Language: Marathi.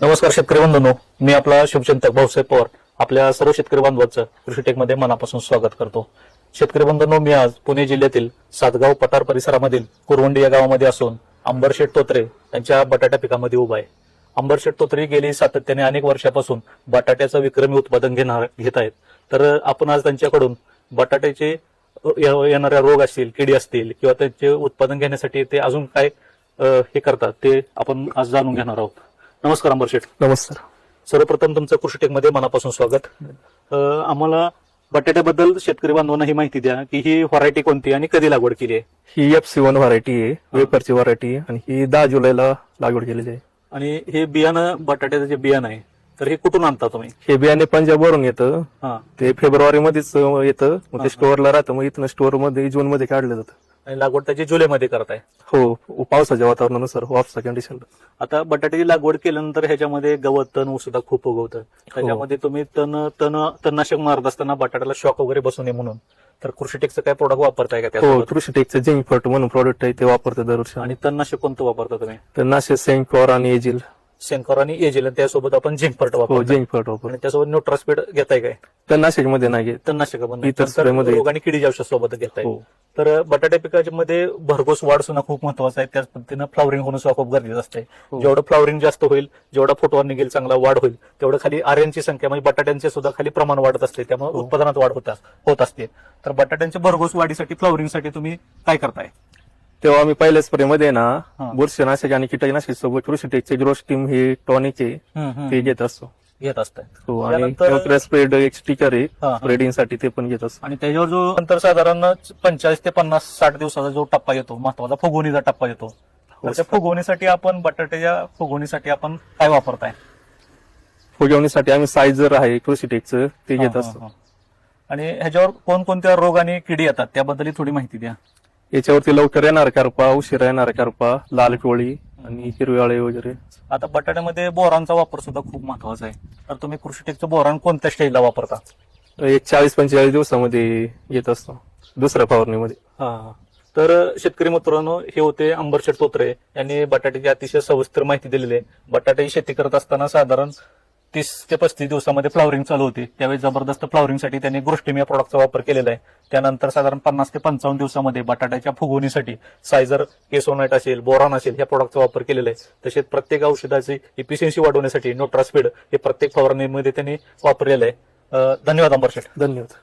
नमस्कार शेतकरी बंधूंनो मी आपला शुभचिंतक भाऊसाहेब पवार आपल्या सर्व शेतकरी बांधवांचं कृषीटेकमध्ये मनापासून स्वागत करतो. शेतकरी बंधूंनो मी आज पुणे जिल्ह्यातील सातगाव पठार परिसरामधील कुरवंडी या गावामध्ये असून अंबरशेठ तोत्रे यांच्या बटाट्या पिकामध्ये उभा आहे. अंबरशेठ तोत्रे गेली सातत्याने अनेक वर्षापासून बटाट्याचं विक्रमी उत्पादन घेणार घेत आहेत. तर आपण आज त्यांच्याकडून बटाट्याचे या- येणाऱ्या रोग असतील किडी असतील किंवा त्यांचे उत्पादन घेण्यासाठी ते अजून काय हे करतात ते आपण आज जाणून घेणार आहोत. नमस्कार अंबरशेठ नमस्कार. सर्वप्रथम तुमचं कृषीटेकमध्ये मनापासून स्वागत. आम्हाला बटाट्याबद्दल शेतकरी बांधवांना ही माहिती द्या की ही व्हरायटी कोणती आणि कधी लागवड केली आहे? ही एफ सी वन व्हरायटी आहे वेपरची व्हरायटी आहे आणि ही दहा जुलैला लागवड केलेली आहे. आणि हे बियाणं बटाट्याचं जे बियाणं आहे तर हे कुठून आणता तुम्ही? हे बियाणे पंजाबवरून येतं. हा. ते फेब्रुवारी मध्येच येतं. मग ते स्टोअरला राहतं. मग इथनं स्टोअरमध्ये जून मध्ये काढलं जातं. आणि लागवड त्याची जुलैमध्ये करताय. हो पावसाच्या वातावरणानुसार वापसा कंडिशन आता बटाट्याची लागवड केल्यानंतर ह्याच्यामध्ये गवत तण सुद्धा खूप उगवतं. त्याच्यामध्ये तुम्ही तण तण तणनाशक मारत असताना बटाट्याला शॉक वगैरे बसू नये म्हणून. तर कृषीटेकचं काय प्रोडक्ट वापरताय का हो त्यासोबत? कृषी टेकचं झिंक फट म्हणून प्रोडक्ट आहे ते वापरतं दरवर्षी. आणि तणनाशक कोणतं वापरता तुम्ही? तर नाशे सेंकॉर आणि एजिल सेन्कॉर आणि एजेल त्यासोबत आपण झिंकफर्ट हो वापरतो झिंक फट वापर आणि त्यासोबत न्यूट्रास्पीड घेताय काय? तर नाशिकमध्ये नाही घेत. तणनाशक आपण इतर नंतर स्प्रेमध्ये रोग आणि किडी औषध सोबत घेताय. हो. तर बटाट्या पिकामध्ये भरघोस वाढ सुद्धा खूप महत्वाचं आहे. त्याच पद्धतीनं फ्लॉवरिंग होणं सुद्धा खूप गरजेचं असते हो. जेवढं फ्लॉवरिंग जास्त होईल जेवढा फुटवा निघेल चांगला वाढ होईल तेवढं खाली आर्यांची संख्या म्हणजे बटाट्यांचे सुद्धा खाली प्रमाण वाढत असते. त्यामुळे हो. उत्पादनात वाढ होत होत असते. तर बटाट्यांच्या भरघोस वाढीसाठी फ्लॉवरिंगसाठी तुम्ही काय करताय? तेव्हा आम्ही पहिल्या स्प्रे मध्ये ना हा. बुरशीनाशक आणि कीटकनाशक सोबत कृषी टेकचे टीम हे टॉनिक आहे ते घेत असतो. घेत असताय. हो आणि स्प्रेड एक स्टिकर आहे हा, हा. स्प्रेडिंगसाठी ते पण घेत असतो. आणि त्याच्यावर जो नंतर साधारण पंचाळीस ते पन्नास साठ दिवसाचा जो टप्पा येतो महत्त्वाचा फुगवणीचा टप्पा येतो. तर त्या फुगवणीसाठी आपण बटाट्याच्या फुगवणीसाठी आपण काय वापरताय? फुगवणीसाठी आम्ही सायझर आहे कृषी टेकचं ते घेत हा, असतो. हा, हा. आणि ह्याच्यावर कोणकोणत्या रोग आणि किडी येतात त्याबद्दल थोडी माहिती द्या. याच्यावरती लवकर येणार करपा उशिरा येणार करपा लाल पिवळी आणि हिरव्याळे वगैरे? आता बटाट्यामध्ये बोरांचा वापर सुद्धा खूप महत्त्वाचा आहे. तर तुम्ही कृषीटेकचं बोरान कोणत्या स्टेजला वापरता? एक चाळीस पंचेचाळीस दिवसामध्ये येत असतो दुसऱ्या फवारणीमध्ये. हा. तर शेतकरी मित्रांनो हे होते अंबरशेठ तोत्रे. यांनी बटाट्याची अतिशय सविस्तर माहिती दिलेली आहे. बटाट्याची शेती करत असताना साधारण तीस ते पस्तीस दिवसामध्ये फ्लॉवरिंग चालू होती. त्यावेळी जबरदस्त फ्लॉवरिंगसाठी त्यांनी गोष्टीम या प्रॉडक्टचा वापर केलेला आहे. त्यानंतर साधारण पन्नास ते पंचावन्न दिवसामध्ये बटाट्याच्या फुगवणीसाठी सायझर केसोनाईट असेल बोरॉन असेल या प्रॉडक्टचा वापर केलेला आहे. तसेच प्रत्येक औषधाची इफिशियन्सी वाढवण्यासाठी नोट्रास्पीड हे प्रत्येक फवारणीमध्ये त्यांनी वापरलेलं आहे. धन्यवाद धन्यवाद अंबरशेठ. धन्यवाद.